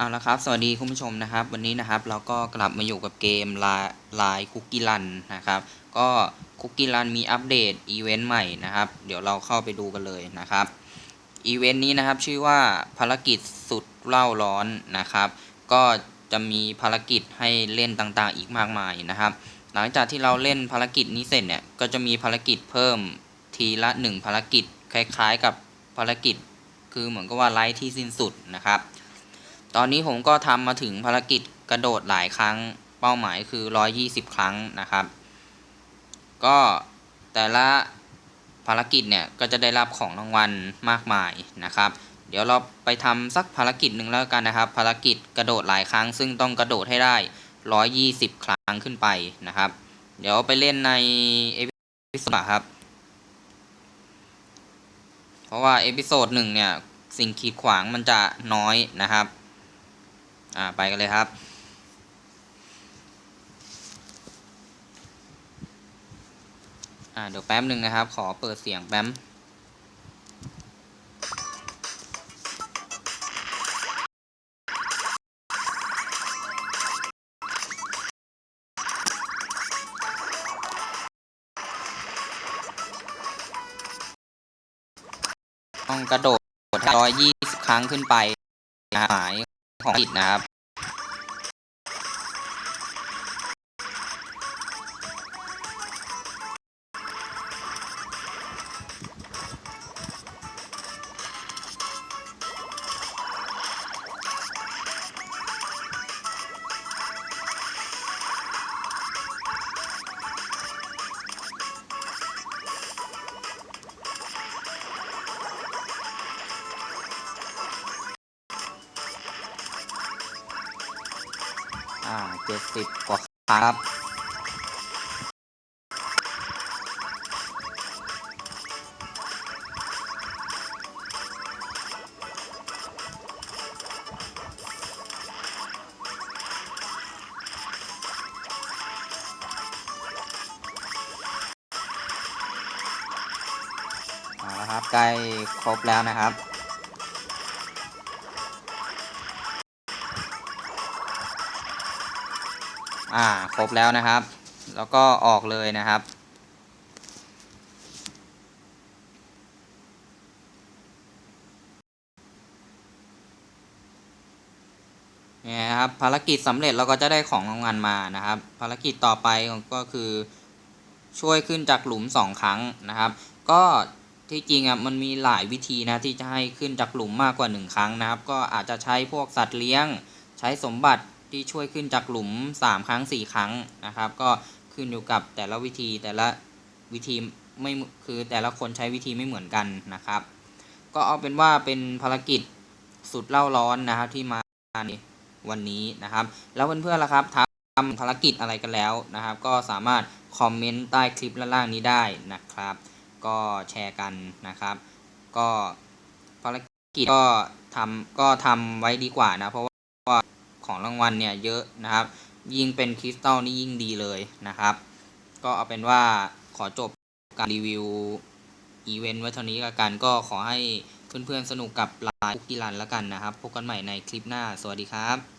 เอาละครับ สวัสดีคุณผู้ชมนะครับ วันนี้นะครับเราก็กลับมาอยู่กับเกมลายลายคุกกี้รันนะครับ ก็คุกกี้รันมีอัปเดตอีเวนต์ใหม่นะครับ เดี๋ยวเราเข้าไปดูกันเลยนะครับ อีเวนต์นี้นะครับชื่อว่าภารกิจสุดเล่าร้อนนะครับ ก็จะมีภารกิจให้เล่นต่างๆ อีกมากมายนะครับ หลังจากที่เราเล่นภารกิจนี้เสร็จเนี่ย ก็จะมีภารกิจเพิ่มทีละหนึ่งภารกิจคล้ายๆ กับภารกิจ คือเหมือนกับว่าไลท์ที่สิ้นสุดนะครับ ตอนนี้ผมก็ทำมาถึงภารกิจกระโดดหลายครั้ง เป้าหมายคือ 120 ครั้งนะครับ ก็แต่ละภารกิจเนี่ยก็จะได้รับของรางวัลมากมายนะครับ เดี๋ยวเราไปทำสักภารกิจหนึ่งแล้วกันนะครับ ภารกิจกระโดดหลายครั้ง ซึ่งต้องกระโดดให้ได้ 120 ครั้งขึ้นไปนะครับ เดี๋ยวไปเล่นในเอพิโซดครับ เพราะว่าเอพิโซดหนึ่งเนี่ยสิ่งขีดขวางมันจะน้อยนะครับ อ่าไปกันเลยครับ อ่าเดี๋ยวแป๊บหนึ่งนะครับ ขอเปิดเสียงแป๊บต้องกระโดดร้อยยี่สิบครั้งขึ้นไปหาย ของผิดนะครับ อ่าเจ็ดสิบกว่าครับเอาละครับใกล้ครบแล้วนะครับ อ่าครบแล้วนะครับ แล้วก็ออกเลยนะครับ เนี่ยครับภารกิจสำเร็จเราก็จะได้ของรางวัลมานะครับ ภารกิจต่อไปก็คือช่วยขึ้นจากหลุมสองครั้งนะครับ ก็ที่จริงอะมันมีหลายวิธีนะที่จะให้ขึ้นจากหลุมมากกว่าหนึ่งครั้งนะครับ ก็อาจจะใช้พวกสัตว์เลี้ยง ใช้สมบัติ ที่ช่วยขึ้นจากหลุม 3 ครั้ง 4 ครั้งนะครับ ก็ขึ้นอยู่กับแต่ละวิธีแต่ละวิธีไม่คือแต่ละคนใช้วิธีไม่เหมือนกันนะครับ ก็เอาเป็นว่าเป็นภารกิจสุดเล่าร้อนนะครับที่มาในวันนี้นะครับ แล้วเพื่อนๆล่ะครับทำภารกิจอะไรกันแล้วนะครับ ก็สามารถคอมเมนต์ใต้คลิปล่างนี้ได้นะครับ ก็แชร์กันนะครับ ก็ภารกิจก็ทำก็ทำไว้ดีกว่านะเพราะว่า ของรางวัลเนี่ยเยอะนะครับ ยิ่งเป็นคริสตัลนี่ยิ่งดีเลยนะครับ ก็เอาเป็นว่าขอจบการรีวิวอีเวนต์ไว้เท่านี้ละกันก็ขอให้เพื่อนๆสนุกกับลายคุกกี้รันแล้วกันนะครับ พบกันใหม่ในคลิปหน้า สวัสดีครับ